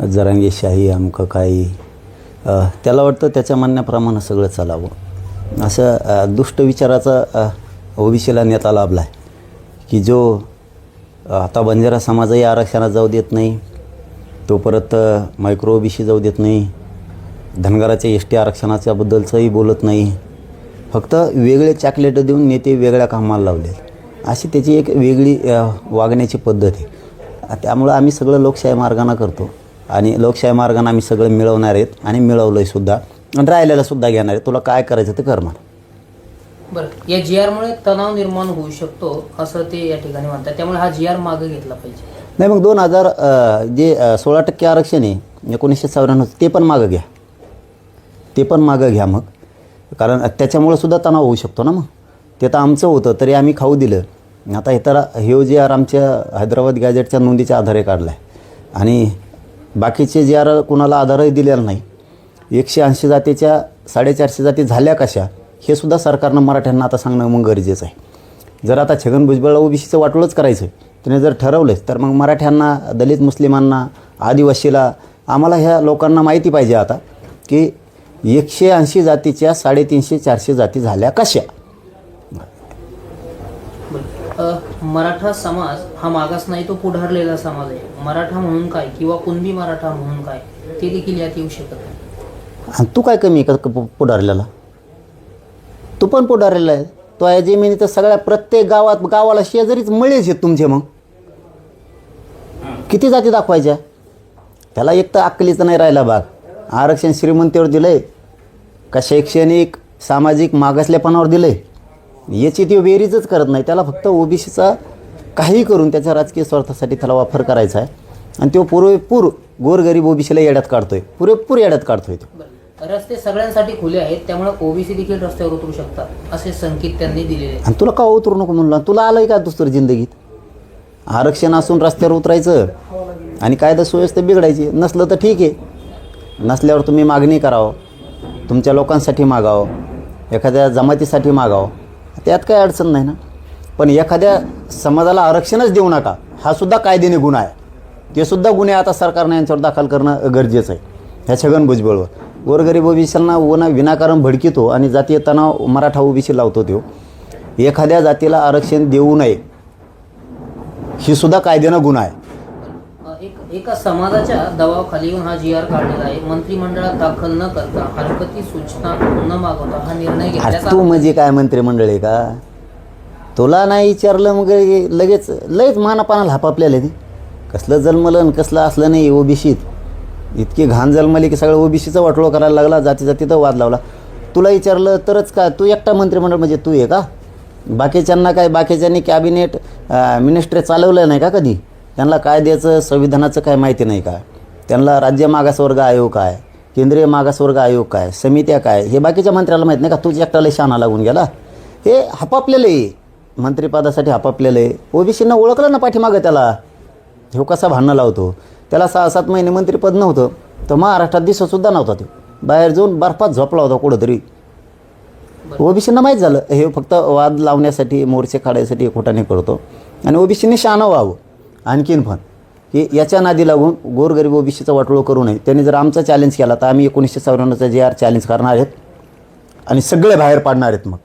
जरांगेशाही अमकं काही त्याला वाटतं त्याच्या म्हणण्याप्रमाणे सगळं चालावं. असं दुष्ट विचाराचा ओबीसीला नेता लाभला आहे की जो आता बंजारा समाजही आरक्षणात जाऊ देत नाही तो परत मायक्रो ओबीसी जाऊ देत नाही धनगराच्या एस टी आरक्षणाच्याबद्दलचंही बोलत नाही. फक्त वेगळे चॉकलेट देऊन नेते वेगळ्या कामाला लावले अशी त्याची एक वेगळी वागण्याची पद्धत आहे. त्यामुळं आम्ही सगळं लोकशाही मार्गानं करतो. आणि लोकशाही मार्गानं आम्ही सगळं मिळवणार आहेत आणि मिळवलं आहे सुद्धा. आणि राहिलेलं सुद्धा घेणार आहे तुला काय करायचं ते कर मला. बरं या जी आरमुळे तणाव निर्माण होऊ शकतो असं ते या ठिकाणी म्हणतात. त्यामुळे हा जी आर मागे घेतला पाहिजे. नाही मग दोन हजार जे सोळा टक्के आरक्षण आहे एकोणीसशे चौऱ्याण्णव ते पण मागं घ्या. ते पण मागं घ्या मग. कारण त्याच्यामुळं सुद्धा तणाव होऊ शकतो ना मग. ते तर आमचं होतं तरी आम्ही खाऊ दिलं. आता हे तर हे जे आर आमच्या हैदराबाद गॅजेटच्या नोंदीच्या आधारे काढला आहे आणि बाकीचे जे आर कुणाला आधारही दिलेला नाही एकशे ऐंशी जातीच्या साडेचारशे जाती झाल्या कशा हे सुद्धा सरकारनं मराठ्यांना आता सांगणं मग गरजेचं आहे. जर आता छगन भुजबळ ओबीसीचं वाटोळंच करायचं त्याने जर ठरवलंच तर मग मराठ्यांना दलित मुस्लिमांना आदिवासीला आम्हाला ह्या लोकांना माहिती पाहिजे आता की एकशे ऐंशी जातीच्या साडेतीनशे चारशे जाती झाल्या कशा. मराठा समाज हा मागास नाही तो पुढारलेला समाज आहे. मराठा म्हणून काय किंवा कुणबी मराठा म्हणून काय ते देखील यात येऊ शकत नाही. आणि तू काय कमी आहे का पुढारलेला? तू पण पुढारलेला आहे. तो या जमिनी तर सगळ्या प्रत्येक गावात गावाला शेजारीच मळेच आहेत तुमचे मग. किती जाती दाखवायच्या? त्याला एक तर अक्कलीचं नाही राहिला भाग आरक्षण श्रीमंतीवर दिलं आहे का शैक्षणिक सामाजिक मागासलेपणावर दिलं आहे याची ती बेरीजच करत नाही. त्याला फक्त ओबीसीचा काही करून त्याच्या राजकीय स्वार्थासाठी त्याला वापर करायचा आहे. आणि तो पुरेपूर गोरगरीब ओबीसीला येड्यात काढतोय. पुरेपूर येड्यात काढतोय तो. रस्ते सगळ्यांसाठी खुले आहेत त्यामुळे ओबीसी देखील रस्त्यावर उतरू शकतात असे संकेत त्यांनी दिलेले आणि तुला का उतरू नको म्हणलं तुला आलंय का दुसरं जिंदगीत? आरक्षण असून रस्त्यावर उतरायचं आणि कायदा सुव्यवस्था बिघडायची नसलं तर ठीक आहे. नसल्यावर तुम्ही मागणी करावं. तुमच्या लोकांसाठी मागावं. एखाद्या जमातीसाठी मागावं. त्यात काही अडचण नाही ना. पण एखाद्या समाजाला आरक्षणच देऊ नका हा सुद्धा कायद्याने गुन्हा आहे. ते सुद्धा गुन्हे आता सरकारने यांच्यावर दाखल करणं गरजेचं आहे. ह्या छगन भुजबळवर. गोरगरीब ओबीसींना ओना विनाकारण भडकितो आणि जातीय तणाव मराठा ओबीसी लावतो तो एखाद्या जातीला आरक्षण देऊ नये ही सुद्धा कायद्यानं गुन्हा आहे. एक समाजाच्या दबावाखाली येऊन हा जी आर काढलेला आहे. मंत्रिमंडळात दाखल न करता हरकती सूचना न मागवता हा निर्णय घेतल्याचा तू म्हणजे काय मंत्रिमंडळ आहे का? तुला नाही विचारलं मग लगेच लयच मानापानाला हापापल्याला ते. कसलं जन्मलं कसलं असलं नाही ओबीसीत इतकी घाण जन्मली की सगळं ओबीसीचं वाटोळं करायला लागला जाती जातीचं वाद लावला. तुला विचारलं तरच का तू एकटा मंत्रिमंडळ म्हणजे तू आहे का? बाकीच्यांना काय? बाकीच्यांनी कॅबिनेट मिनिस्ट्री चालवलं नाही का कधी? त्यांना कायद्याचं संविधानाचं काय माहिती नाही का? त्यांना राज्य मागासवर्ग आयोग काय? केंद्रीय मागासवर्ग आयोग काय? समित्या काय? हे बाकीच्या मंत्र्याला माहीत नाही का? तुझ्या एकट्याला शाना लागून गेला. हे हपापलेलं आहे. मंत्रिपदासाठी हपापलेलं आहे. ओबीसीनं ओळखलं ना पाठीमागं त्याला? ह्यो कसा भांडणं लावतो? त्याला सहा सात महिने मंत्रिपद नव्हतं. तर महाराष्ट्रात दिसतसुद्धा नव्हता तो बाहेर जाऊन बर्फात झोपला होता कुठंतरी. ओबीसींना माहीत झालं. हे फक्त वाद लावण्यासाठी मोर्चे काढायसाठी खोटाने करतो. आणि ओबीसीने शहाणं व्हावं. आणखीन पण की याच्या नादी लागून गोरगरीब ओबीसीचा वाटोळ करू नये. त्यांनी जर आमचा चॅलेंज केला तर आम्ही एकोणीसशे चौऱ्याण्णवचा जे आर चॅलेंज करणार आहेत आणि सगळे बाहेर पाडणार आहेत मग.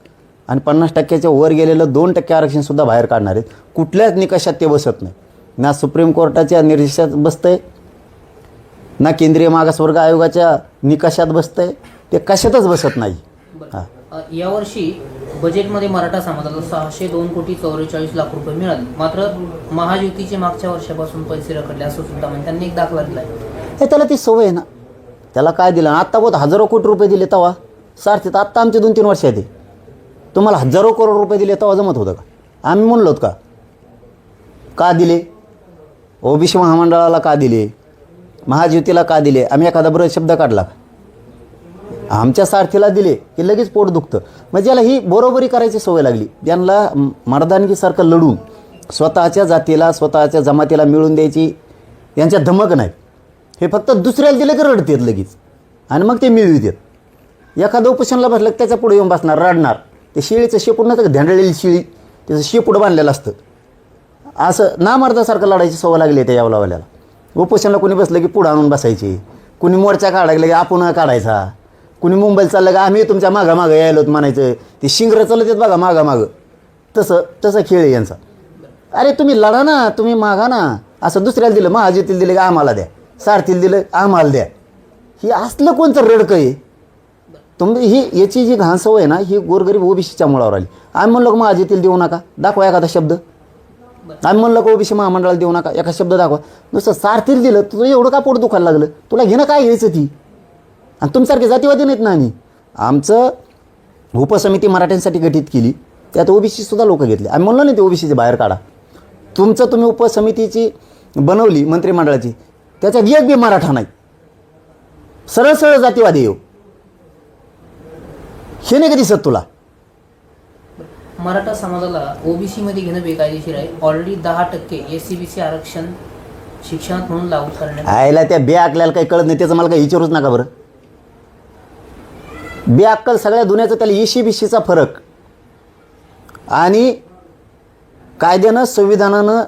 आणि पन्नास टक्क्याच्या वर गेलेलं दोन टक्के आरक्षणसुद्धा बाहेर काढणार आहेत. कुठल्याच निकषात ते बसत नाही. ना सुप्रीम कोर्टाच्या निर्देशात बसतंय ना केंद्रीय मागासवर्ग आयोगाच्या निकषात बसतंय. ते कशातच बसत नाही. हां यावर्षी बजेटमध्ये मराठा समाजाला सहाशे दोन कोटी चौवेचाळीस लाख रुपये मिळाले. मात्र महायुतीचे मागच्या वर्षापासून पैसे रखडले असं सुद्धा म्हणजे त्यांनी एक दाखला दिला आहे हे त्याला ती सवय आहे ना. त्याला काय दिलं? आत्ता बहुत हजारो कोटी रुपये दिले तवा. सारथीत आत्ता आमचे दोन तीन वर्ष आहे ते तुम्हाला हजारो करोड रुपये दिले तेव्हा जमत होतं का? आम्ही म्हणलो का? का दिले? ओबीसी महामंडळाला का दिले? महाज्योतीला का दिले? आम्ही एखादा बरं शब्द काढला. का आमच्या सारथीला दिले की लगेच पोट दुखतं. म्हणजे याला ही बरोबरी करायची सवय लागली. त्यांना मर्दानगीसारखं लढून स्वतःच्या जातीला स्वतःच्या जमातीला मिळून द्यायची यांच्या धमक नाही. हे फक्त दुसऱ्याला दिले की रडतात लगेच. आणि मग ते मिळवितात एखादं उपोषणला बसलं की त्याच्या पुढे येऊन बसणार रडणार. ते शिळीचं शेपूड नसतं का? शेळी शिळी. त्याचं शेपूड बांधलेलं असतं. असं नामर्दासारखं लढायची सवय लागली त्या यावलावाल्याला. उपोषणला कोणी बसलं की पुढं आणून बसायची. कुणी मोर्चा काढायला की आपण काढायचा. कुणी मुंबईला चाललं का आम्ही तुमच्या मागामागं मागं यायलो म्हणायचं. ते शिंगरं चालत आहेत बघा मागामागं. मागं तसं तसं खेळ आहे यांचा. अरे तुम्ही लढा ना तुम्ही मागा ना. असं दुसऱ्याला दिलं महाजीतील दिलं की आम्हाला द्या. सारथीला दिलं आम्हाला द्या. ही असलं कोणतं रडकं आहे? तुम्ही ही याची जी घाण सवय आहे ना ही गोरगरीब ओबीसीच्या मुळावर आली. आम्ही म्हणलो का महाजीतील देऊ नका? दाखवा एखादा शब्द. आम्ही म्हणलं का ओबीसी महामंडळाला देऊ नका? एखादा शब्द दाखवा. नुसतं सारथीला दिलं तुझं एवढं का पोट दुखायला लागलं? तुला घेणं काय घ्यायचं ती? आणि तुमच्यासारखे जातीवादी नाहीत ना आम्ही. आमचं उपसमिती मराठ्यांसाठी गठीत केली. त्यात ओबीसी सुद्धा लोक घेतले. आम्ही म्हणलो नाही ते ओबीसीचे बाहेर काढा. तुमचं तुम्ही उपसमितीची बनवली मंत्रिमंडळाची त्याच्यात एक बी मराठा नाही. सरळ सरळ जातीवादी येऊ. हे नाही का दिसत तुला? मराठा समाजाला ओबीसी मध्ये घेणं बेकायदेशीर आहे. ऑलरेडी दहा टक्के एस सी बी सी आरक्षण शिक्षणात म्हणून लागू करण्यात आयला त्या बे अकल्याला काही कळत नाही त्याचं मला काही विचारूच नका बरं. बेअक्कल सगळ्या दुनियाचं त्याला इशी बिशीचा फरक. आणि कायद्यानं संविधानानं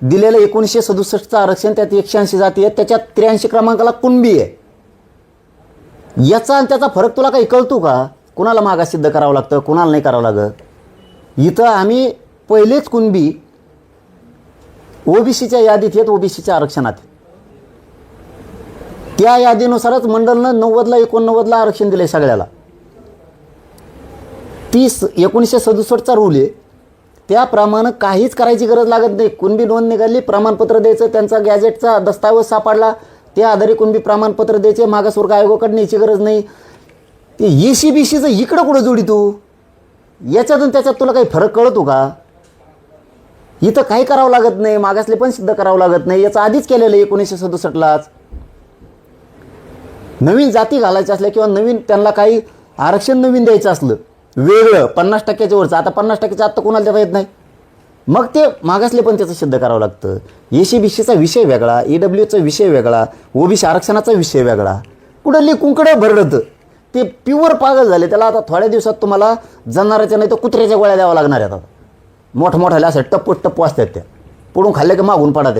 दिलेलं एकोणीसशे सदुसष्टचं आरक्षण त्यात एकशे ऐंशी जाती आहे त्याच्यात त्र्याऐंशी क्रमांकाला कुणबी आहे? याचा आणि त्याचा फरक तुला काही कळतो का? कुणाला मागा सिद्ध करावं लागतं कुणाला नाही करावं लागत? इथं आम्ही पहिलेच कुणबी ओबीसीच्या यादीत आहेत ओबीसीच्या आरक्षणात त्या यादीनुसारच मंडळनं नव्वदला एकोणनव्वदला आरक्षण दिलंय सगळ्याला. तीस एकोणीसशे सदुसष्टचा रूल आहे. त्याप्रमाणे काहीच करायची गरज लागत नाही. कुणबी नोंद निघाली प्रमाणपत्र द्यायचं त्यांचा गॅजेटचा दस्तावेज सापडला त्या आधारे कुणबी प्रमाणपत्र द्यायचे मागासवर्ग आयोगाकडे न्यायची गरज नाही. ते E सी बी सीचं इकडं कुठं जोडी तू? याच्यातून त्याच्यात तुला काही फरक कळतो का? इथं काही करावं लागत नाही मागासले पण सिद्ध करावं लागत नाही. याचं आधीच केलेलं आहे एकोणीसशे सदुसष्टलाच. नवीन जाती घालायच्या असल्या किंवा नवीन त्यांना काही आरक्षण नवीन द्यायचं असलं वेगळं पन्नास टक्क्याच्या वरचं आता पन्नास टक्क्याचं आत्ता कोणाला देता येत नाही. मग ते मागासले पण त्याचं सिद्ध करावं लागतं. एसी बी सीचा विषय वेगळा ई डब्ल्यूचा विषय वेगळा ओबीसी आरक्षणाचा विषय वेगळा. कुठं लिकुंकडं भरडतं? ते प्युअर पागल झाले. त्याला आता थोड्या दिवसात तुम्हाला जनावराच्या नाही तर कुत्र्याच्या गोळ्या द्याव्या लागणार आहेत आता. मोठमोठ्याला असं टप्पू टप्पू असतात त्या. पुढून खाल्ले की मागून पडा